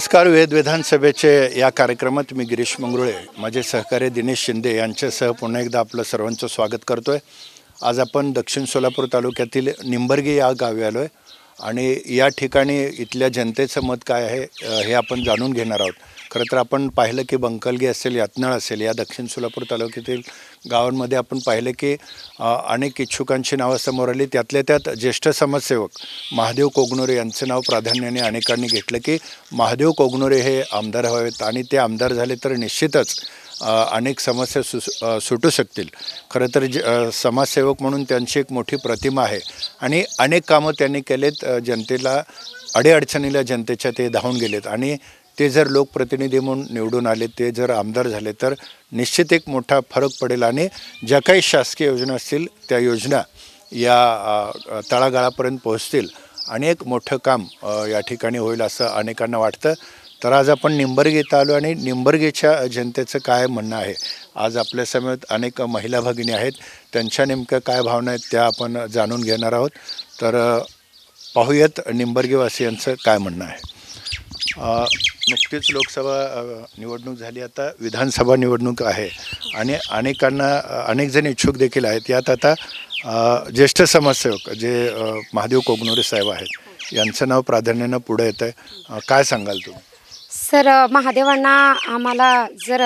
नमस्कार वेद विधानसभेचे या कार्यक्रमात मी गिरीश मंगरुळे माझे सहकारी दिनेश शिंदे यांच्यासह पुन्हा एकदा आपलं सर्वांचं स्वागत करतो आहे आज आपण दक्षिण सोलापूर तालुक्यातील निंबर्गी या गावी आलो आहे आणि या ठिकाणी इथल्या जनतेचं मत काय आहे हे आपण जाणून घेणार आहोत. खरं तर आपण पाहिलं की बंकलगी असेल यातनाळ असेल या दक्षिण सोलापूर तालुक्यातील गावांमध्ये आपण पाहिलं की अनेक इच्छुकांची नावं समोर आली. त्यातल्या त्यात ज्येष्ठ समाजसेवक महादेव कोगनोरे यांचं नाव प्राधान्याने अनेकांनी घेतलं की महादेव कोगनोरे हे आमदार व्हावेत आणि ते आमदार झाले तर निश्चितच अनेक समस्या सु सुटू शकतील. खरं तर ज समाजसेवक म्हणून त्यांची एक मोठी प्रतिमा आहे आणि अनेक कामं त्यांनी केलेत जनतेला अडीअडचणीला जनतेच्या ते धावून गेलेत आणि ते जर लोकप्रतिनिधी म्हणून निवडून आले ते जर आमदार झाले तर निश्चित एक मोठा फरक पडेल आणि ज्या काही शासकीय योजना असतील त्या योजना या तळागाळापर्यंत पोहोचतील आणि एक मोठं काम या ठिकाणी होईल असं अनेकांना वाटतं. तर आज आपण निंबर्गी आलो आणि निंबर्गेच्या जनतेचं काय म्हणणं आहे? आज आपल्यासमोर अनेक महिला भगिनी आहेत त्यांच्या नेमक्या काय भावना आहेत त्या आपण जाणून घेणार आहोत. तर पाहूयात पाहूयात निंबर्गीवासियांचं काय म्हणणं आहे. नुकतीच लोकसभा निवडणूक झाली. आता विधानसभा निवडणूक आहे. आणि अनेकांना अनेकजण इच्छुक देखील आहेत. यात आता ज्येष्ठ समाजसेवक जे महादेव कोगनोरे साहेब आहेत यांचं नाव प्राधान्यानं पुढे येतं आहे काय सांगाल तुम्ही? सर महादेवांना आम्हाला जर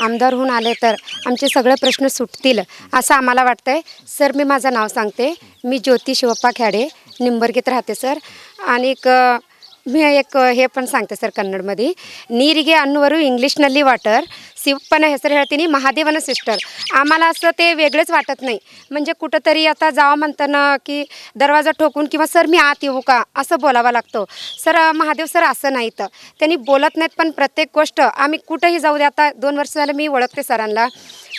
आमदार होऊन आले तर आमचे सगळे प्रश्न सुटतील असं आम्हाला वाटतं आहे सर मी माझं नाव सांगते. मी ज्योती शिवप्पा खेडे निंबरगीत राहते सर. आणि एक ಹೇಪನ್ ಸಾಂಗ್ತೆ सांगते सर ಮದಿ ನೀರಿಗೆ ಅನ್ನುವರು ಇಂಗ್ಲೀಷ್ನಲ್ಲಿ ವಾಟರ್ शिवपण हेसर हेळतीनी महादेवन सिस्टर. आम्हाला असं ते वेगळेच वाटत नाही. म्हणजे कुठंतरी आता जावं म्हणताना की दरवाजा ठोकून किंवा सर मी आत येऊ का? असं बोलावं लागतो. सर महादेव सर असं नाही तर त्यांनी बोलत नाहीत पण प्रत्येक गोष्ट आम्ही कुठंही जाऊ द्या आता दोन वर्ष झालं मी ओळखते सरांना.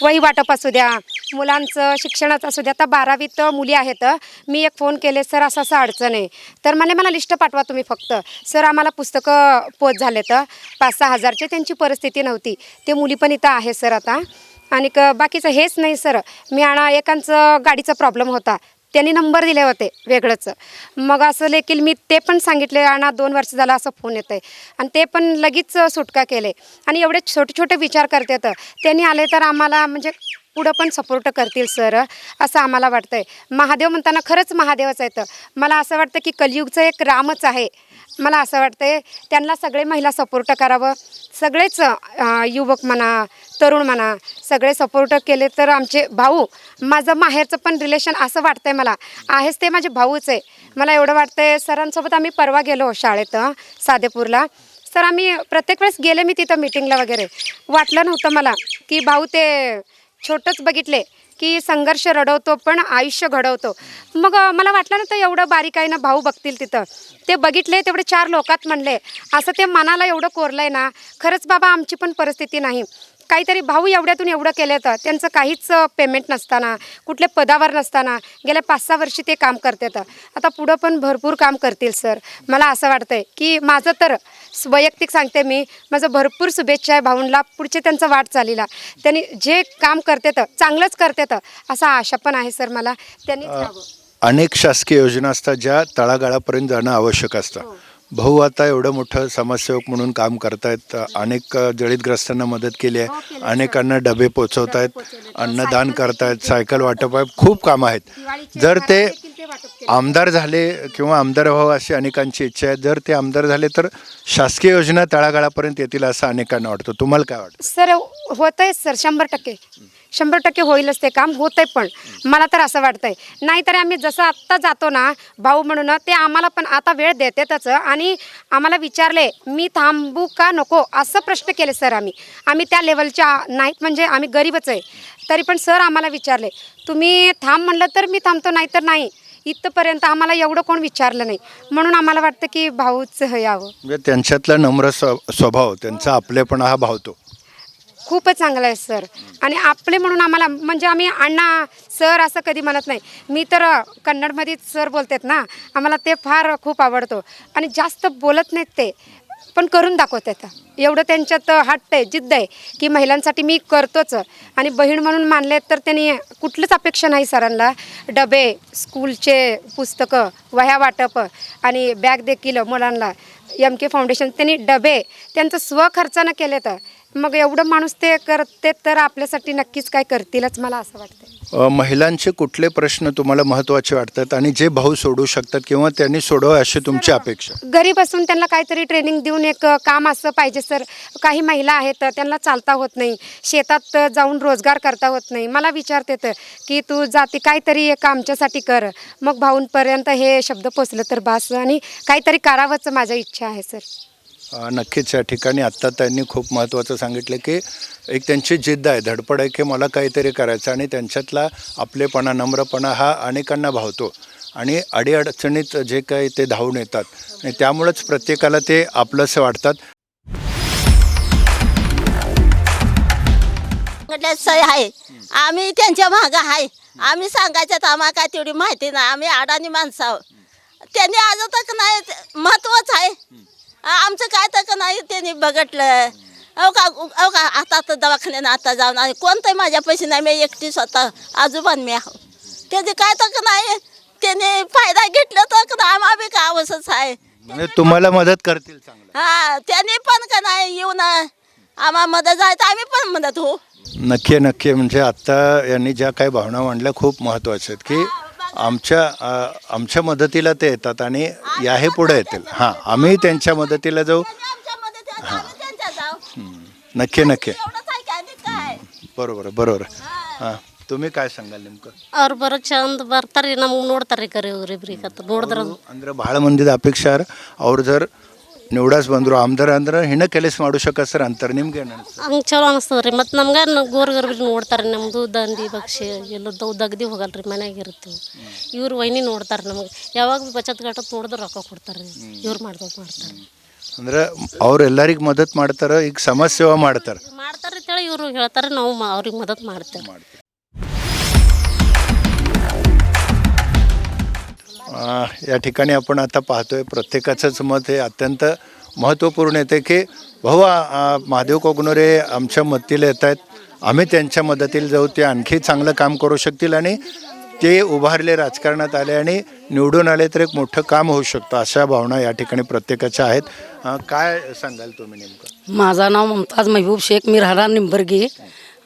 वही वाटप असू द्या मुलांचं शिक्षणाचं असू द्या. आता बारावीत मुली आहेत. मी एक फोन केले सर असं असं अडचण आहे. तर म्हणे मला लिस्ट पाठवा तुम्ही फक्त. सर आम्हाला पुस्तकं पोच झाले तर पाच सहा हजारचे त्यांची परिस्थिती नव्हती. ते मुली पण इथं आहे सर आता. आणि क बाकीचं हेच नाही सर. मी आणा एकांचं गाडीचा प्रॉब्लेम होता. त्यांनी नंबर दिले होते वेगळंच. मग असं देखील मी ते पण सांगितले आणा दोन वर्ष झालं असं फोन येतं आहे आणि ते पण लगेच सुटका केले. आणि एवढे छोटे छोटे विचार करतात. त्यांनी आले तर आम्हाला म्हणजे पुढं पण सपोर्ट करतील सर असं आम्हाला वाटतंय. महादेव म्हणताना खरंच महादेवच आहेत. मला असं वाटतं की कलियुगचं एक रामच आहे. मला असं वाटतंय त्यांना सगळे महिला सपोर्ट करावं. सगळेच युवक म्हणा तरुण म्हणा सगळे सपोर्ट केले तर आमचे भाऊ माझं माहेरचं पण रिलेशन असं वाटतंय मला. आहेच ते माझे भाऊच आहे. मला एवढं वाटतंय सरांसोबत आम्ही परवा गेलो शाळेत सादेपूरला. साधेपूरला सर आम्ही प्रत्येक वेळेस गेले मी तिथं मीटिंगला वगैरे. वाटलं नव्हतं मला की भाऊ ते छोटंच बघितले की संघर्ष रडवतो पण आयुष्य घडवतो. मग मला वाटलं ना तर एवढं बारीकाईनं भाऊ बघतील तिथं. ते बघितले तेवढे चार लोकात म्हणले असं ते मनाला एवढं कोरलं आहे ना खरंच बाबा आमची पण परिस्थिती नाही. काहीतरी भाऊ एवढ्यातून एवढं केलं तर त्यांचं काहीच पेमेंट नसताना कुठल्या पदावर नसताना गेल्या पाच सहा वर्षी ते काम करतात आता पुढं पण भरपूर काम करतील सर. मला असं वाटतंय की माझं तर वैयक्तिक सांगते मी माझं भरपूर शुभेच्छा आहे भाऊंला पुढचे त्यांचं वाट चालीला. त्यांनी जे काम करतात चांगलंच करतात असं आशा पण आहे सर मला. त्यांनी अनेक शासकीय योजना असतात ज्या तळागाळापर्यंत जाणं आवश्यक असतं. भाऊ आता एवढं मोठं समाजसेवक म्हणून काम करतायत. अनेक जळीतग्रस्तांना मदत केली हो, आहे सर. अनेकांना डबे पोचवतायत. पोचवलेत. अन्नदान करतायत. सायकल वाटप आहे. खूप कामं आहेत. जर ते. आमदार झाले किंवा आमदार व्हावं अशी अनेकांची इच्छा आहे. जर ते आमदार झाले तर शासकीय योजना तळागाळापर्यंत येतील असं अनेकांना वाटतं. तुम्हाला काय वाटतं? सर होत आहे सर. शंभर टक्के. शंभर टक्के होईलच ते काम होत आहे पण. मला तर असं वाटतंय. नाहीतर आम्ही जसं आत्ता जातो ना भाऊ म्हणून ते आम्हाला पण आता वेळ देतातच. आणि आम्हाला विचारले मी थांबू का नको? असं प्रश्न केले सर आम्ही. आम्ही त्या लेवलच्या नाहीत म्हणजे आम्ही गरीबच आहे. तरी पण सर आम्हाला विचारले तुम्ही थांब म्हणलं तर मी थांबतो नाही तर नाही. इथंपर्यंत आम्हाला एवढं कोण विचारलं नाही. म्हणून आम्हाला वाटतं की भाऊच यावं. म्हणजे त्यांच्यातला नम्र स्व स्वभाव त्यांचा आपलेपणा हा भावतो. खूपच चांगलं आहे सर. आणि आपले म्हणून आम्हाला म्हणजे आम्ही अण्णा सर असं कधी म्हणत नाही. मी तर कन्नडमध्ये सर बोलतात ना आम्हाला ते फार खूप आवडतो. आणि जास्त बोलत नाहीत ते पण करून दाखवतात. एवढं त्यांच्यात हट्ट आहे जिद्द आहे की महिलांसाठी मी करतोच. आणि बहीण म्हणून मानले तर त्यांनी कुठलीच अपेक्षा नाही सरांना. डबे स्कूलचे पुस्तकं वह्या वाटप आणि बॅग देखील मुलांना. एम के फाउंडेशन त्यांनी डबे त्यांचं स्वखर्चानं केले तर मग एवढं माणूस ते करते तर आपल्यासाठी नक्कीच काय करतीलच मला असं वाटतं महिलांचे कुठले प्रश्न तुम्हाला महत्त्वाचे वाटतात आणि जे भाऊ सोडू शकतात किंवा त्यांनी सोडवा अशी तुमची अपेक्षा? घरी बसून त्यांना काहीतरी ट्रेनिंग देऊन एक काम असं पाहिजे सर. काही महिला आहेत त्यांना चालता होत नाही. शेतात जाऊन रोजगार करता होत नाही. मला विचारते तर की तू जाती काहीतरी एक आमच्यासाठी कर. मग भाऊंपर्यंत हे शब्द पोचलं तर बास. आणि काहीतरी करावंच माझ्या इच्छा आहे सर. नक्कीच या ठिकाणी आत्ता त्यांनी खूप महत्त्वाचं सांगितलं की एक त्यांची जिद्द आहे धडपड आहे की मला काहीतरी करायचं आणि त्यांच्यातला आपलेपणा नम्रपणा हा अनेकांना भावतो. आणि अडीअडचणीत जे काही ते धावून येतात आणि त्यामुळंच प्रत्येकाला ते आपलंसं वाटतात. सय आहे. आम्ही त्यांच्या मागं आहे. आम्ही सांगायच्यात आम्हाला काय तेवढी माहिती नाही. आम्ही अडाणी माणसं आहोत. त्यांनी आज तक नाही महत्वच आहे. आमचं काय तक नाही त्यांनी बघितलं. अहो का अहो का आता तर दवाखान्यानं आता जाऊन आणि कोणतंही माझ्या पैसे नाही मी एकटी स्वतः आजोबान मी आहो. त्याचे काय तक नाही त्याने फायदा घेतला तर आम्हा बी का आवश्यच आहे. म्हणजे तुम्हाला मदत करतील चांगलं. हा त्याने पण का नाही येऊन आम्हा मदत जायचं आम्ही पण मदत हो नक्की नक्की. म्हणजे आत्ता यांनी ज्या काही भावना मांडल्या खूप महत्त्वाच्या आहेत की आमच्या अ, आमच्या मदतीला ते येतात आणि याही पुढे येतील हां आम्ही त्यांच्या मदतीला जाऊ त्यांनी आमच्या मदतीला आम्ही त्यांच्या जाऊ नक्की नक्की एवढंच आहे की आणि काय ಬರೋಬರ ಬರೋರ ಹಾಂ ತುಮಿ ಕಾಯ್ ಸಂಗಲ್ ನಿಮ್ಗೆ ಅವ್ರು ಬರೋ ಚಂದ ಬರ್ತಾರೆ ನಮ್ಗೆ ನೋಡ್ತಾರೆ ಕರೆ ಇವ್ರಿಬ್ರಿಗೆ ಅಂತ ನೋಡಿದ್ರ ಅಂದ್ರೆ ಭಾಳ ಮಂದಿದ ಅಪೇಕ್ಷೆ ಯಾರು ಅವ್ರು ಜರ್ ನಿವಡಾಸ್ ಬಂದರು ಆಮ್ದಾರ ಅಂದ್ರೆ ಹೆಣ್ಣು ಕೆಲಸ ಮಾಡು ಶಕ ಸರ್ ಅಂತಾರೆ ನಿಮ್ಗೆ ಹಂಗ್ ಚಲೋ ಅನಿಸ್ತದ ರೀ ಮತ್ತು ನಮ್ಗೆ ಗೋರ್ ನೋಡ್ತಾರೆ ನೋಡ್ತಾರೆ ನಮ್ಮದು ದಂದಿ ಭಕ್ಷ್ಯ ಎಲ್ಲ ದವ್ ದಗ್ದಿ ಹೋಗಲ್ಲ ರೀ ಮನ್ಯಾಗ ಇರ್ತೀವಿ ಇವ್ರು ವೈನಿ ನೋಡ್ತಾರೆ ನಮಗೆ ಯಾವಾಗ ಭೀ ಬಚತ್ ಘಟತ್ ನೋಡಿದ್ರೆ ರೊಕ್ಕ ಕೊಡ್ತಾರೆ ಇವ್ರು ಮಾಡ್ದವ್ ಮಾಡ್ತಾರೆ. ಅಂದ್ರೆ ಅವ್ರು ಎಲ್ಲರಿಗೆ ಮದತ್ ಮಾಡ್ತಾರ ಈಗ ಸಮಾಜ ಸೇವಾ ಮಾಡ್ತಾರೆ. ಮಾಡ್ತಾರೆ ಅಂತೇಳಿ ಇವರು ಹೇಳ್ತಾರೆ ನಾವು ಅವ್ರಿಗೆ ಮದತ್ ಮಾಡ್ತೇವೆ. या ठिकाणी आपण आता पाहतोय प्रत्येकाचंच मत हे अत्यंत महत्त्वपूर्ण येते की भाऊ महादेव कोगनोरे आमच्या मदतीला येत आहेत. आम्ही त्यांच्या मदतीला जाऊ ते आणखी चांगलं काम करू शकतील आणि ते उभारले राजकारणात आले आणि निवडून आले तर एक मोठं काम होऊ शकतं अशा भावना या ठिकाणी प्रत्येकाच्या आहेत. काय सांगाल तुम्ही नेमकं? माझं नाव मुमताज महबूब शेख मी राहणार निंबर्गी.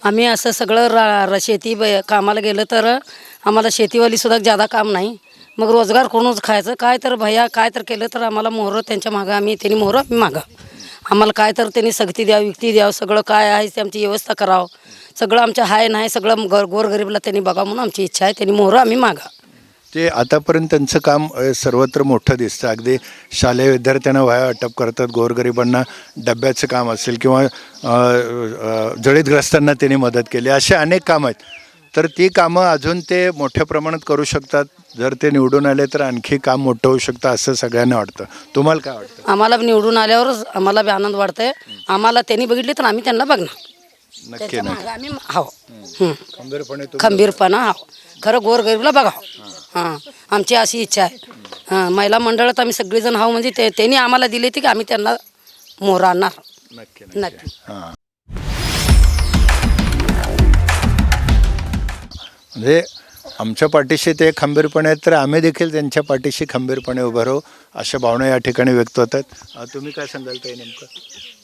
आम्ही असं सगळं रा रा- शेती ब- कामाला गेलं तर आम्हाला शेतीवालीसुद्धा जादा काम नाही. मग रोजगार करूनच खायचं? काय तर भैया काय तर केलं तर आम्हाला मोहरं त्यांच्या मागं आम्ही त्यांनी मोहरं आम्ही मागा. आम्हाला काय तर त्यांनी सक्ती द्यावं विकती द्यावं सगळं काय आहे ते आमची व्यवस्था करावं. सगळं आमच्या हाय नाही सगळं गर गोरगरीबला त्यांनी बघा म्हणून आमची इच्छा आहे त्यांनी मोहरं आम्ही मागा. ते आतापर्यंत त्यांचं काम सर्वत्र मोठं दिसतं. अगदी शालेय विद्यार्थ्यांना व्हाया वाटप करतात गोरगरिबांना डब्याचं काम असेल किंवा जळीतग्रस्तांना त्यांनी मदत केली. असे अनेक कामं आहेत. तर ती कामं अजून ते मोठ्या प्रमाणात करू शकतात. जर ते निवडून आले तर आणखी काम मोठं होऊ शकतं असं सगळ्यांना वाटतं. तुम्हाला काय वाटतं? आम्हाला निवडून आल्यावरच आम्हाला बी आनंद वाटतंय. आम्हाला त्यांनी बघितले तर आम्ही त्यांना बघणार. नक्की त्यांच्या मागं आम्ही हो हं. खंबीरपणे तुम्ही- खंबीरपणा हो खरं गोरगरीबला बघा. हां. आमची अशी इच्छा आहे. हां. महिला मंडळात आम्ही सगळेजण हाव म्हणजे ते त्यांनी आम्हाला दिले ती की आम्ही त्यांना मोहर आणणार नक्की नक्की. नक्की. हां. म्हणजे आमच्या पाठीशी ते खंबीरपणे आहेत तर आम्ही देखील त्यांच्या पाठीशी खंबीरपणे उभं राहू अशा भावना या ठिकाणी व्यक्त होतात. तुम्ही काय सांगाल ते नेमकं?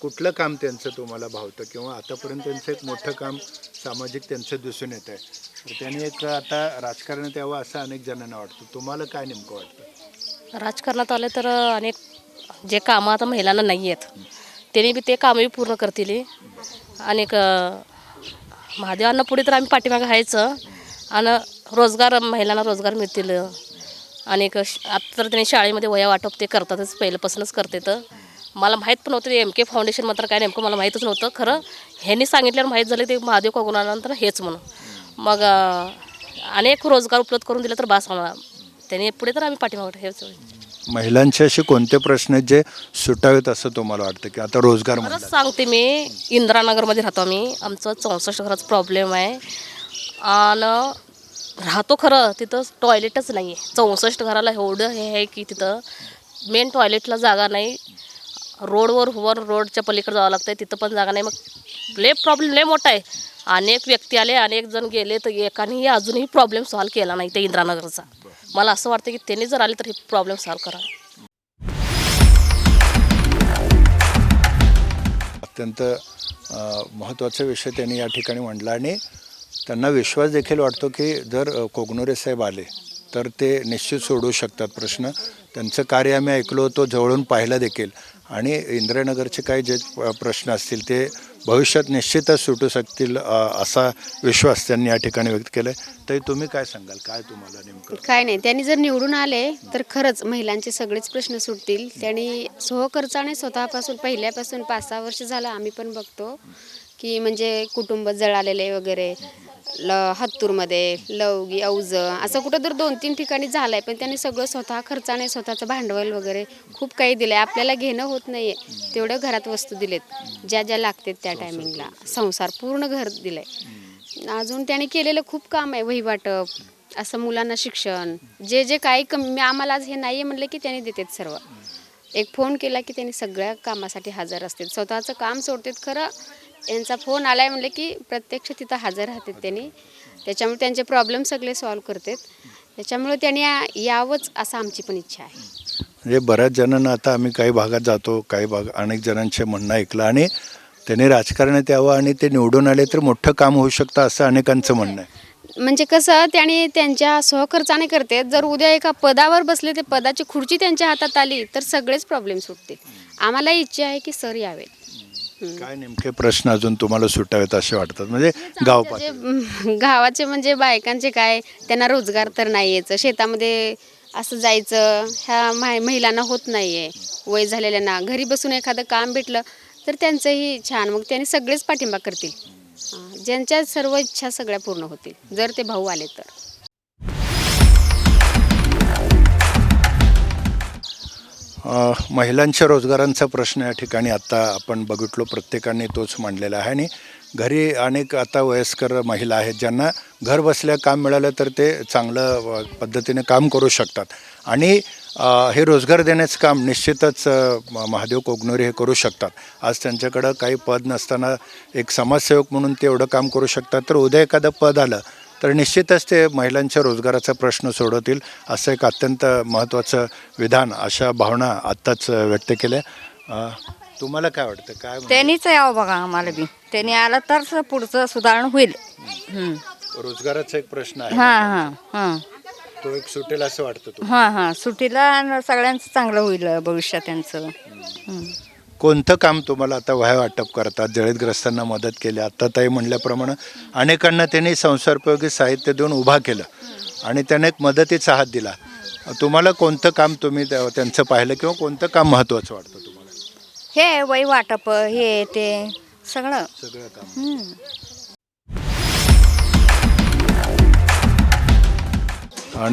कुठलं काम त्यांचं तुम्हाला भावतं किंवा आतापर्यंत त्यांचं एक मोठं काम सामाजिक त्यांचं दिसून येत आहे? तर त्यांनी एक आता राजकारणात यावं असं अनेक जणांना वाटतं. तुम्हाला काय नेमकं वाटतं? राजकारणात आले तर अनेक जे कामं आता महिलांना नाही आहेत त्यांनी बी ते कामही पूर्ण करतील. अनेक महादेवांना पुढे तर आम्ही पाठीमागं आहेचं आणि रोजगार महिलांना रोजगार मिळतील. अनेक श- आता तर त्यांनी शाळेमध्ये वया वाटप ते करतातच पहिल्यापासूनच करते तर. मला माहीत पण नव्हतं एम के फाउंडेशन मात्र काय नेमकं मला माहीतच नव्हतं. खरं ह्यांनी सांगितल्यावर माहीत झालं ते महादेव कोगुणानंतर हेच म्हणून. मग अनेक रोजगार उपलब्ध करून दिलं तर बास आम्हाला त्यांनी पुढे तर आम्ही पाठीमागं हेच महिलांचे असे कोणते प्रश्न आहेत जे सुटावेत असं तुम्हाला वाटतं की आता रोजगार सांगते मी इंदिरानगरमध्ये राहतो आम्ही. आमचं चौसष्ट घराचा प्रॉब्लेम आहे. आणि राहतो खरं तिथं टॉयलेटच नाही आहे चौसष्ट घराला एवढं हे आहे की तिथं मेन टॉयलेटला जागा नाही. रोडवर वर रोडच्या पलीकडे जावं लागतं आहे तिथं पण जागा नाही. मग लय प्रॉब्लेम लय मोठा आहे. अनेक व्यक्ती आले अनेक जण गेले तर एकानेही अजूनही प्रॉब्लेम सॉल्व केला नाही ते इंद्रानगरचा. मला असं वाटतं की त्यांनी जर आले तर हे प्रॉब्लेम सॉल्व करा. अत्यंत महत्त्वाचा विषय त्यांनी या ठिकाणी मांडला आणि त्यांना विश्वास देखील वाटतो की जर कोगनोरे साहेब आले तर ते निश्चित सोडवू शकतात प्रश्न. त्यांचं कार्य आम्ही ऐकलो होतो जवळून पाहिलं देखील. आणि इंद्रनगरचे काही जे प्रश्न असतील ते भविष्यात निश्चितच सुटू शकतील असा विश्वास त्यांनी या ठिकाणी व्यक्त केला आहे तरी तुम्ही काय सांगाल? काय तुम्हाला नेमकं? काय नाही त्यांनी जर निवडून आले तर खरंच महिलांचे सगळेच प्रश्न सुटतील. त्यांनी स्वखर्चाने स्वतःपासून पहिल्यापासून पाच सहा वर्ष झालं आम्ही पण बघतो की म्हणजे कुटुंब जळालेले वगैरे. ल हत्तूरमध्ये लवगी औज असं कुठं तर दोन तीन ठिकाणी झालं आहे पण त्यांनी सगळं स्वतः खर्चाने स्वतःचं भांडवल वगैरे खूप काही दिलं आहे आपल्याला घेणं होत नाही आहे तेवढं घरात वस्तू दिलेत. ज्या ज्या लागतात त्या टायमिंगला संसार पूर्ण घर दिलं आहे अजून त्याने केलेलं खूप काम आहे. वही वाटप असं मुलांना शिक्षण जे जे काही कमी आम्हाला आज हे नाही आहे म्हणलं की त्यांनी देतात सर्व. एक फोन केला की त्यांनी सगळ्या कामासाठी हजर असतात. स्वतःचं काम सोडतात खरं यांचा फोन आलाय म्हणलं की प्रत्यक्ष तिथं हजर राहतात त्यांनी. त्याच्यामुळे त्यांचे प्रॉब्लेम सगळे सॉल्व्ह करतात. त्याच्यामुळे त्यांनी यावंच असं आमची पण इच्छा आहे. म्हणजे बऱ्याच जणांना आता आम्ही काही भागात जातो काही भाग अनेक जणांचे म्हणणं ऐकलं आणि त्यांनी राजकारणात यावं आणि ते निवडून आले तर मोठं काम होऊ शकतं असं अनेकांचं म्हणणं आहे. म्हणजे कसं त्यांनी त्यांच्या स्वखर्चाने करते. जर उद्या एका पदावर बसले ते पदाची खुर्ची त्यांच्या हातात आली तर सगळेच प्रॉब्लेम सुटतील. आम्हाला इच्छा आहे की सर यावेत. काय नेमके प्रश्न अजून तुम्हाला सुटावेत असे वाटतात? म्हणजे गाव म्हणजे म, गावाचे म्हणजे बायकांचे काय त्यांना रोजगार तर नाही यायचं शेतामध्ये असं जायचं ह्या मा महिलांना होत नाही आहे वय झालेल्यांना. घरी बसून एखादं काम भेटलं तर त्यांचंही छान. मग त्यांनी सगळेच पाठिंबा करतील. हां, ज्यांच्या सर्व इच्छा सगळ्या पूर्ण होतील. जर ते भाऊ आले तर. महिलांच्या रोजगारांचा प्रश्न या ठिकाणी आत्ता आपण बघितलो प्रत्येकाने तोच मांडलेला आहे. आणि घरी अनेक आता वयस्कर महिला आहेत ज्यांना घर बसल्या काम मिळालं तर ते चांगलं पद्धतीने काम करू शकतात. आणि हे रोजगार देण्याचं काम निश्चितच म- महादेव कोगनोरी हे करू शकतात. आज त्यांच्याकडं काही पद नसताना एक समाजसेवक म्हणून ते एवढं काम करू शकतात तर उद्या एखादं पद आलं तर निश्चितच ते महिलांच्या रोजगाराचा प्रश्न सोडवतील असं एक अत्यंत महत्त्वाचं विधान अशा भावना आत्ताच व्यक्त केल्या. तुम्हाला काय वाटतं? काय त्यांनीच यावं बघा आम्हाला बी. त्यांनी आलं तर पुढचं सुधारण होईल. रोजगाराचा एक प्रश्न आहे. हां हां हां. तो एक सुटेल असं वाटतं हां हां. सुट्टीला आणि सगळ्यांचं चांगलं होईल भविष्यात त्यांचं. कोणतं काम तुम्हाला आता वह्या वाटप करतात? जळीतग्रस्तांना मदत केली. आत्ता ताई म्हणल्याप्रमाणे अनेकांना त्यांनी संसारोपयोगी साहित्य देऊन उभा केलं आणि त्याने एक मदतीचा हात दिला. तुम्हाला कोणतं काम तुम्ही त्या- त्यांचं पाहिलं किंवा कोणतं काम महत्त्वाचं वाटतं तुम्हाला? हे वय वाटप हे ते सगळं. सगळं काम.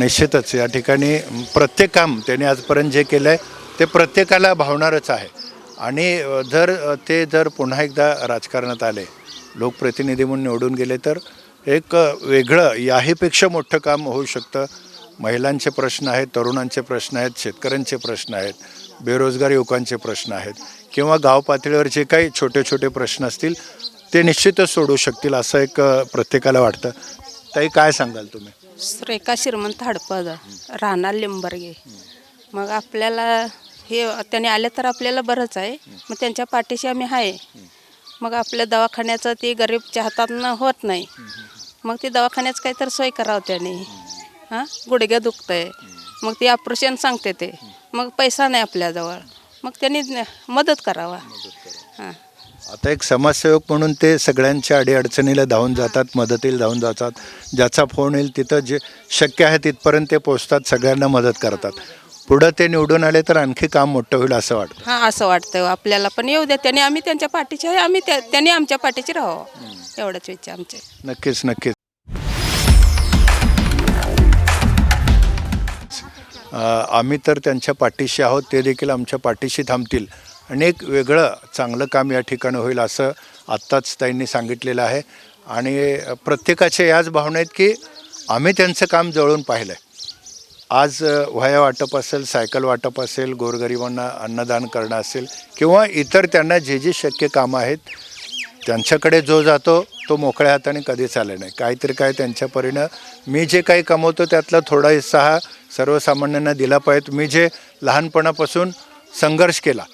निश्चितच. या ठिकाणी प्रत्येक काम त्यांनी आजपर्यंत जे केलं आहे ते प्रत्येकाला भावणारच आहे. आणि जर ते जर पुन्हा एकदा राजकारणात आले लोकप्रतिनिधी म्हणून निवडून गेले तर एक वेगळं याहीपेक्षा मोठं काम होऊ शकतं. महिलांचे प्रश्न आहेत तरुणांचे प्रश्न आहेत शेतकऱ्यांचे प्रश्न आहेत बेरोजगार युवकांचे प्रश्न आहेत किंवा गाव पातळीवर जे काही छोटे छोटे प्रश्न असतील ते निश्चितच सोडू शकतील असं एक प्रत्येकाला वाटतं. ताई काय सांगाल तुम्ही? रेखा श्रीमंत हडपद राहणार लिंबर्गे. मग आपल्याला हे त्याने आले तर आपल्याला बरंच आहे. मग त्यांच्या पाठीशी आम्ही आहे. मग आपल्या दवाखान्याचं ते गरीबच्या हातातनं होत नाही. मग ते दवाखान्याचं काहीतरी सोय करावं त्याने. हां? गुडघे आहे मग ते ऑपरेशन सांगते ते. मग पैसा नाही आपल्याजवळ. मग त्यांनी मदत करावा. हां. आता एक समाजसेवक म्हणून ते सगळ्यांच्या अडीअडचणीला धावून जातात मदतीला धावून जातात. ज्याचा फोन येईल तिथं जे शक्य आहे तिथपर्यंत ते पोचतात सगळ्यांना मदत करतात. पुढं ते निवडून आले तर आणखी काम मोठं होईल असं वाटतं. हां असं वाटतं. आपल्याला पण येऊ द्या. त्याने आम्ही त्यांच्या पाठीचे आहे. आम्ही त्या त्यांनी आमच्या पाठीची राहावं. एवढंच इच्छा आमची. नक्कीच नक्कीच. अ, आम्ही तर त्यांच्या पाठीशी आहोत. ते देखील आमच्या पाठीशी थांबतील. आणि एक वेगळं चांगलं काम या ठिकाणी होईल असं आत्ताच त्यांनी सांगितलेलं आहे. आणि प्रत्येकाच्या याच भावना आहेत की आम्ही त्यांचं काम जवळून पाहिलं आहे आज वह्या वाटप असेल सायकल वाटप असेल गोरगरिबांना अन्नदान करणं असेल किंवा इतर त्यांना जे जे शक्य कामं आहेत त्यांच्याकडे जो जातो तो मोकळ्या हाताने कधीच आले नाही. काहीतरी काय त्यांच्यापरीनं मी जे काही कमवतो त्यातला थोडा हिस्सा हा सर्वसामान्यांना दिला पाहिजे. मी जे लहानपणापासून संघर्ष केला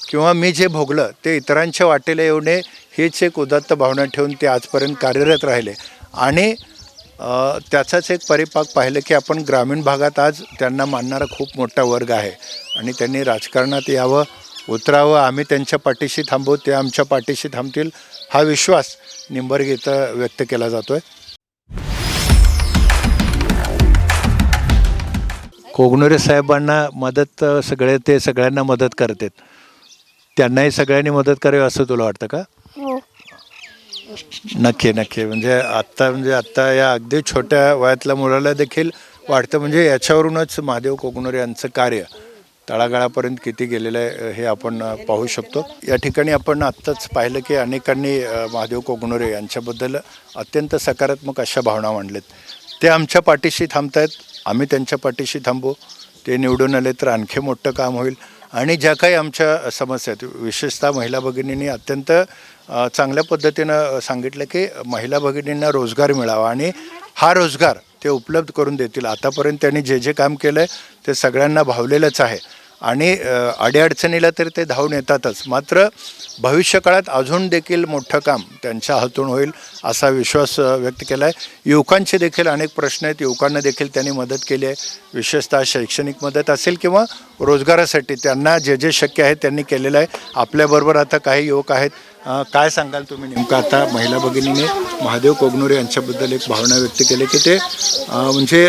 किंवा मी जे भोगलं ते इतरांच्या वाटेला येऊ नये हीच एक उदात्त भावना ठेवून ते आजपर्यंत कार्यरत राहिले. आणि त्याचाच एक परिपाक पाहिलं की आपण ग्रामीण भागात आज त्यांना मानणारा खूप मोठा वर्ग आहे. आणि त्यांनी राजकारणात यावं उतरावं आम्ही त्यांच्या पाठीशी थांबू ते आमच्या पाठीशी थांबतील हा विश्वास निंबर्ग इथं व्यक्त केला जातो आहे कोगनुरे साहेबांना मदत सगळे ते सगळ्यांना मदत करतात. त्यांनाही सगळ्यांनी मदत करावी असं तुला वाटतं का? हो. नक्की नक्की. म्हणजे आत्ता म्हणजे आत्ता या अगदी छोट्या वयातल्या मुलाला देखील वाटतं म्हणजे याच्यावरूनच महादेव कोकणोर यांचं कार्य तळागाळापर्यंत किती गेलेलं आहे हे आपण पाहू शकतो. या ठिकाणी आपण आत्ताच पाहिलं की अनेकांनी महादेव कोकणोरे यांच्याबद्दल अत्यंत सकारात्मक अशा भावना मांडलेत. ते आमच्या पाठीशी थांबतायत आम्ही त्यांच्या पाठीशी थांबू. ते निवडून आले तर आणखी मोठं काम होईल. आणि ज्या काही आमच्या समस्या आहेत विशेषतः महिला भगिनींनी अत्यंत चांगल्या पद्धतीनं सांगितलं की महिला भगिनींना रोजगार मिळावा आणि हा रोजगार ते उपलब्ध करून देतील. आतापर्यंत त्यांनी जे जे काम केलं आहे ते सगळ्यांना भावलेलंच आहे. आणि अडीअडचणीला तर ते धावून येतातच. मात्र भविष्यकाळात अजून देखील मोठं काम त्यांच्या हातून होईल असा विश्वास व्यक्त केला आहे युवकांचे देखील अनेक प्रश्न आहेत. युवकांना देखील त्यांनी मदत केली आहे. विशेषतः शैक्षणिक मदत असेल किंवा रोजगारासाठी त्यांना जे जे शक्य आहे त्यांनी केलेलं आहे. आपल्याबरोबर आता काही युवक आहेत. काय सांगाल तुम्ही नेमकं आता महिला भगिनीने? महादेव कोगनुरे यांच्याबद्दल एक भावना व्यक्त केली की ते म्हणजे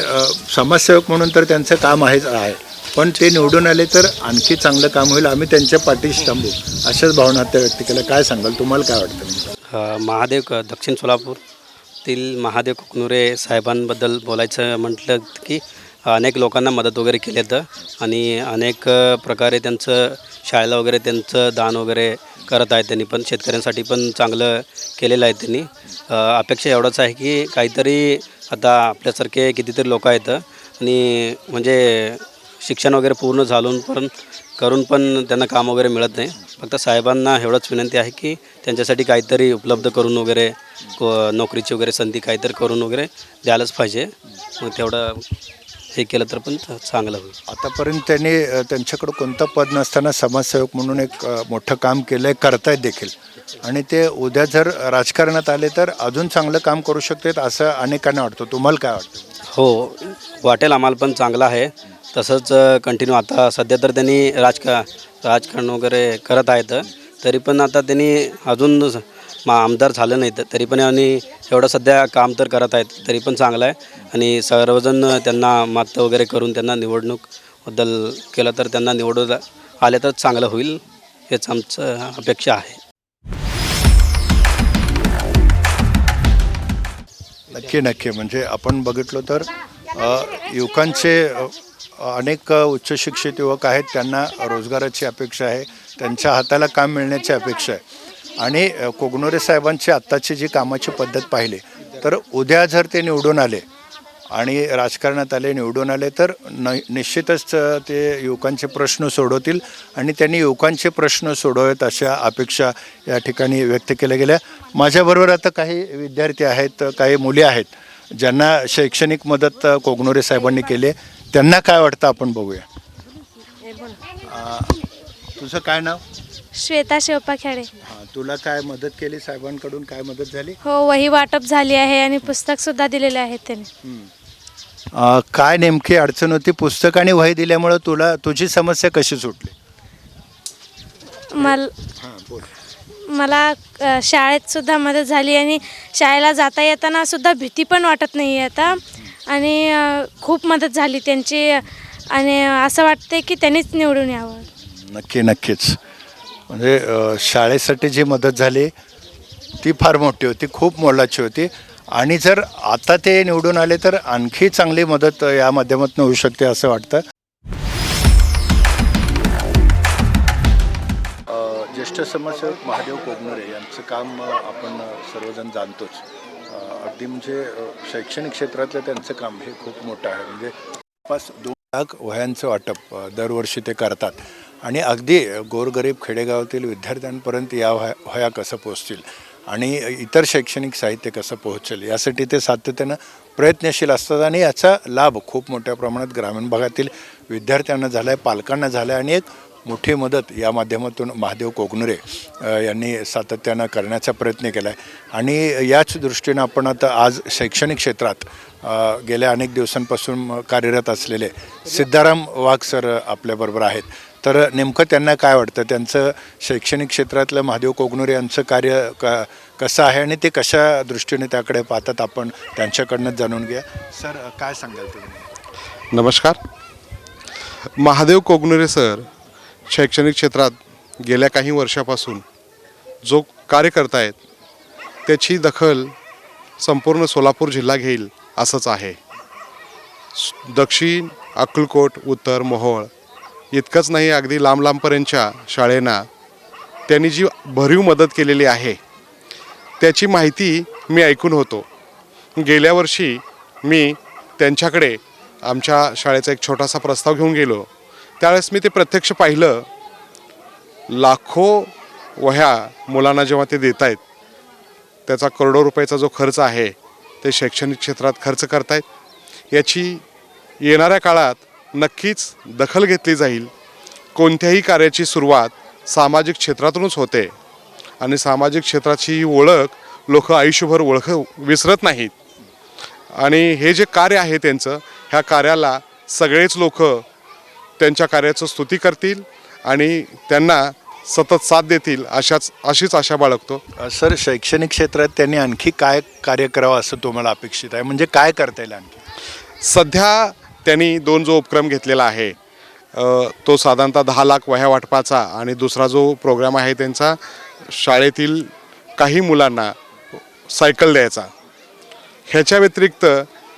समाजसेवक म्हणून तर त्यांचं काम आहेच आहे. पण ते निवडून आले तर आणखी चांगलं काम होईल. आम्ही त्यांच्या पाठीशी थांबू. अशाच भावना त्या व्यक्त केल्या. काय सांगाल? तुम्हाला काय वाटतं? महादेव क- दक्षिण सोलापूरतील महादेव कुकनुरे साहेबांबद्दल बोलायचं म्हटलं की अनेक लोकांना मदत वगैरे केली आहेत आणि अनेक प्रकारे त्यांचं शाळेला वगैरे त्यांचं दान वगैरे करत आहेत त्यांनी पण. शेतकऱ्यांसाठी पण चांगलं केलेलं आहे त्यांनी. अपेक्षा एवढंच आहे की काहीतरी आता आपल्यासारखे कितीतरी लोक आहेत. आणि म्हणजे शिक्षण वगैरे पूर्ण झालून पण करून पण त्यांना काम वगैरे मिळत नाही. फक्त साहेबांना एवढंच विनंती आहे की त्यांच्यासाठी काहीतरी उपलब्ध करून वगैरे को- नोकरीची वगैरे संधी काहीतरी करून वगैरे द्यायलाच पाहिजे. मग तेवढं हे केलं तर पण चांगलं होईल. आतापर्यंत त्यांनी त्यांच्याकडं कोणतं पद नसताना समाजसेवक म्हणून एक मोठं काम केलं आहे करतायत देखील. आणि ते उद्या जर राजकारणात आले तर अजून चांगलं काम करू शकतात असं अनेकांना वाटतं. तुम्हाला काय वाटतं? हो वाटेल आम्हाला पण चांगलं आहे. तसंच कंटिन्यू आता सध्या तर त्यांनी राजका राजकारण वगैरे करत आहेत. तरी पण आता त्यांनी अजून मा आमदार झालं नाही तर तरी पण आणि एवढं सध्या काम तर करत आहेत. तरी पण चांगलं आहे. आणि सर्वजण त्यांना मत वगैरे करून त्यांना निवडणूकबद्दल केलं तर त्यांना निवडून आले तर चांगलं होईल हेच आमचं अपेक्षा आहे. नक्की नक्की. म्हणजे आपण बघितलो तर युवकांचे अनेक उच्चशिक्षित युवक आहेत त्यांना रोजगाराची अपेक्षा आहे त्यांच्या हाताला काम मिळण्याची अपेक्षा आहे आणि कोगनोरे साहेबांची आत्ताची जी कामाची पद्धत पाहिली तर उद्या जर ते निवडून आले आणि राजकारणात आले निवडून आले तर न निश्चितच ते युवकांचे प्रश्न सोडवतील आणि त्यांनी युवकांचे प्रश्न सोडवत अशा अपेक्षा या ठिकाणी व्यक्त केल्या गेल्या माझ्याबरोबर आता काही विद्यार्थी आहेत काही मुली आहेत ज्यांना शैक्षणिक मदत कोगनोरे साहेबांनी केली आहे. त्यांना काय वाटतं आपण बघूया. अ, तुझं काय नाव? श्वेता शिवपा खेडे. हां तुला काय मदत केली? साहेबांकडून काय मदत झाली? हो वही वाटप झाली आहे आणि पुस्तक सुद्धा दिलेले आहेत त्यांनी. काय नेमकी अडचण होती? पुस्तक आणि वही दिल्यामुळं तुला तुझी समस्या कशी सुटली? मल हां बोल. मला अ, शाळेत सुद्धा मदत झाली आणि शाळेला जाता येताना सुद्धा भीती पण वाटत नाही आहे आता. आणि खूप मदत झाली त्यांची आणि असं वाटते की त्यांनीच निवडून यावं. नक्की नक्कीच. म्हणजे शाळेसाठी जी मदत झाली ती फार मोठी होती खूप मोलाची होती. आणि जर आता ते निवडून आले तर आणखी चांगली मदत या माध्यमातून होऊ शकते असं वाटतं. अ, ज्येष्ठ समाजसेवक महादेव कोगनरे यांचं काम आपण सर्वजण जाणतोच. अगदी म्हणजे शैक्षणिक क्षेत्रातलं त्यांचं काम हे खूप मोठं आहे. म्हणजे जवळपास दोन लाख वह्यांचं वाटप दरवर्षी ते करतात. आणि अगदी गोरगरीब खेडेगावातील विद्यार्थ्यांपर्यंत या वह्या वह्या कसं पोहोचतील आणि इतर शैक्षणिक साहित्य कसं पोहोचेल यासाठी ते सातत्यानं प्रयत्नशील असतात आणि याचा लाभ खूप मोठ्या प्रमाणात ग्रामीण भागातील विद्यार्थ्यांना झाला आहे पालकांना झाला आहे आणि एक मोठी मदत या माध्यमातून महादेव कोगनुरे यांनी सातत्यानं करण्याचा प्रयत्न केला आहे आणि याच दृष्टीनं आपण आता आज शैक्षणिक क्षेत्रात गेल्या अनेक दिवसांपासून कार्यरत असलेले सिद्धाराम वाघ सर आपल्याबरोबर आहेत. तर नेमकं त्यांना काय वाटतं? त्यांचं शैक्षणिक क्षेत्रातलं महादेव कोगनुरे यांचं कार्य क कसं आहे? आणि ते कशा दृष्टीने त्याकडे पाहतात? आपण त्यांच्याकडनंच जाणून घ्या सर काय सांगाल तुम्ही? नमस्कार. महादेव कोगनुरे सर शैक्षणिक क्षेत्रात गेल्या काही वर्षापासून जो कार्य आहेत त्याची दखल संपूर्ण सोलापूर जिल्हा घेईल असंच आहे. दक्षिण अक्कलकोट उत्तर मोहोळ इतकंच नाही अगदी लांब लांबपर्यंतच्या शाळेंना त्यांनी जी भरीव मदत केलेली आहे त्याची माहिती मी ऐकून होतो. गेल्या वर्षी मी त्यांच्याकडे आमच्या शाळेचा एक छोटासा प्रस्ताव घेऊन गेलो. त्यावेळेस मी ते प्रत्यक्ष पाहिलं. लाखो वह्या मुलांना जेव्हा ते देत आहेत त्याचा करोडो रुपयाचा जो खर्च आहे ते शैक्षणिक क्षेत्रात खर्च करतायत. याची येणाऱ्या काळात नक्कीच दखल घेतली जाईल. कोणत्याही कार्याची सुरुवात सामाजिक क्षेत्रातूनच होते आणि सामाजिक क्षेत्राची ही ओळख लोक आयुष्यभर ओळख विसरत नाहीत. आणि हे जे कार्य आहे त्यांचं ह्या कार्याला सगळेच लोक त्यांच्या कार्याचं स्तुती करतील आणि त्यांना सतत साथ देतील अशाच अशीच आशा बाळगतो. सर शैक्षणिक क्षेत्रात त्यांनी आणखी काय कार्य करावं असं तुम्हाला अपेक्षित आहे? म्हणजे काय करता येईल आणखी? सध्या त्यांनी दोन जो उपक्रम घेतलेला आहे तो साधारणतः दहा लाख वह्या वाटपाचा आणि दुसरा जो प्रोग्राम आहे त्यांचा शाळेतील काही मुलांना सायकल द्यायचा. ह्याच्या व्यतिरिक्त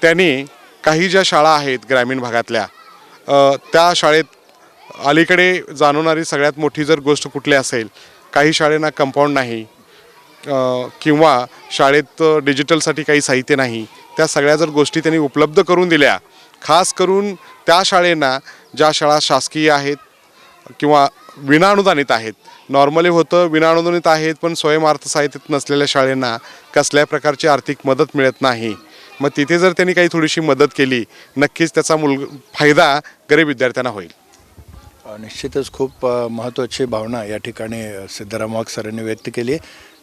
त्यांनी काही ज्या शाळा आहेत ग्रामीण भागातल्या त्या शाळेत अलीकडे जाणवणारी सगळ्यात मोठी जर गोष्ट कुठली असेल काही शाळेंना कंपाऊंड नाही किंवा शाळेत डिजिटलसाठी काही साहित्य नाही त्या सगळ्या जर गोष्टी त्यांनी उपलब्ध करून दिल्या खास करून त्या शाळेंना ज्या शाळा शासकीय आहेत किंवा विनाअनुदानित आहेत. नॉर्मली होतं विनाअनुदानित आहेत पण स्वयंअर्थ साहित्यात नसलेल्या शाळेंना कसल्या प्रकारची आर्थिक मदत मिळत नाही. मग तिथे जर त्यांनी काही थोडीशी मदत केली नक्कीच त्याचा मुल फायदा गरीब विद्यार्थ्यांना होईल. निश्चितच खूप महत्त्वाची भावना या ठिकाणी अ, वाघ सरांनी व्यक्त केली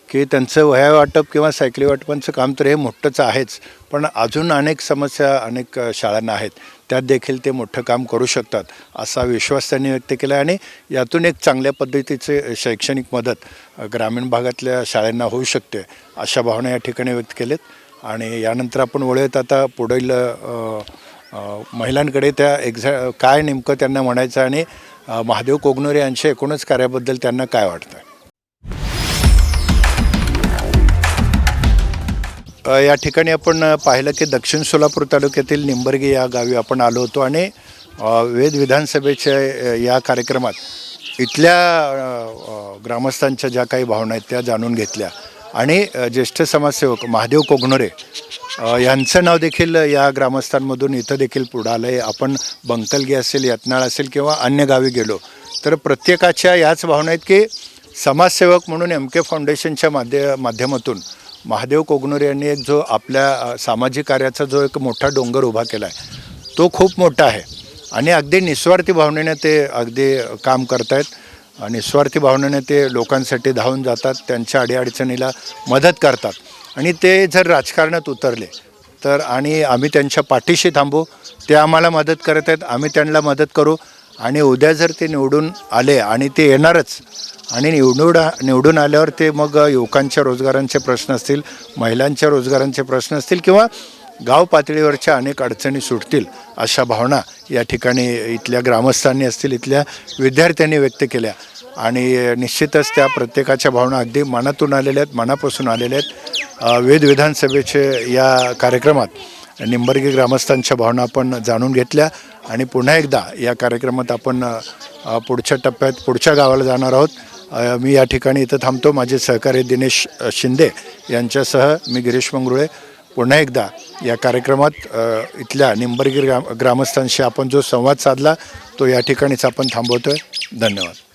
की त्यांचं वह्या वाटप किंवा सायकली वाटपांचं काम तर हे मोठंच आहेच पण अजून अनेक समस्या अनेक शाळांना आहेत. त्यात देखील ते मोठं काम करू शकतात असा विश्वास त्यांनी व्यक्त केला आणि यातून एक चांगल्या पद्धतीचे शैक्षणिक मदत ग्रामीण भागातल्या शाळांना होऊ शकते अशा भावना या ठिकाणी व्यक्त केलेत. आणि यानंतर आपण वळूयात आता पुढील महिलांकडे त्या एक्झॅ काय नेमकं त्यांना म्हणायचं आणि महादेव कोगनोरे यांच्या एकूणच कार्याबद्दल त्यांना काय वाटतं या ठिकाणी आपण पाहिलं की दक्षिण सोलापूर तालुक्यातील निंबर्गी या गावी आपण आलो होतो आणि वेद विधानसभेच्या या कार्यक्रमात इथल्या ग्रामस्थांच्या ज्या काही भावना आहेत त्या जाणून घेतल्या. आणि ज्येष्ठ समाजसेवक महादेव कोगनोरे यांचं नाव देखील या ग्रामस्थांमधून इथं देखील पुढं आलं आहे आपण बंकलगी असेल यत्नाळ असेल किंवा अन्य गावी गेलो तर प्रत्येकाच्या याच भावना आहेत की समाजसेवक म्हणून एम के फाउंडेशनच्या माध्य माध्यमातून महादेव कोगनोरे यांनी एक जो आपल्या सामाजिक कार्याचा जो एक मोठा डोंगर उभा केला आहे तो खूप मोठा आहे. आणि अगदी निस्वार्थी भावनेने ते अगदी काम आणि स्वार्थी भावनेने ते लोकांसाठी धावून जातात त्यांच्या अडीअडचणीला मदत करतात. आणि ते जर राजकारणात उतरले तर आणि आम्ही त्यांच्या पाठीशी थांबू ते आम्हाला मदत करत आहेत आम्ही त्यांना मदत करू. आणि उद्या जर ते निवडून आले आणि ते येणारच आणि निवडून निवडून आल्यावर ते मग युवकांच्या रोजगारांचे प्रश्न असतील महिलांच्या रोजगारांचे प्रश्न असतील किंवा गाव पातळीवरच्या अनेक अडचणी सुटतील अशा भावना या ठिकाणी इथल्या ग्रामस्थांनी असतील इथल्या विद्यार्थ्यांनी व्यक्त केल्या. आणि निश्चितच त्या प्रत्येकाच्या भावना अगदी मनातून आलेल्या आहेत मनापासून आलेल्या आहेत. वेद विधानसभेचे या कार्यक्रमात निंबर्गी ग्रामस्थांच्या भावना आपण जाणून घेतल्या आणि पुन्हा एकदा या कार्यक्रमात आपण पुढच्या टप्प्यात पुढच्या गावाला जाणार आहोत. मी या ठिकाणी इथं थांबतो. माझे सहकारी दिनेश शिंदे यांच्यासह मी गिरीश मंगरुळे पुन्हा एकदा या कार्यक्रमात इथल्या निंबरगीर ग्राम ग्रामस्थांशी आपण जो संवाद साधला तो या ठिकाणीच आपण थांबवतोय. धन्यवाद.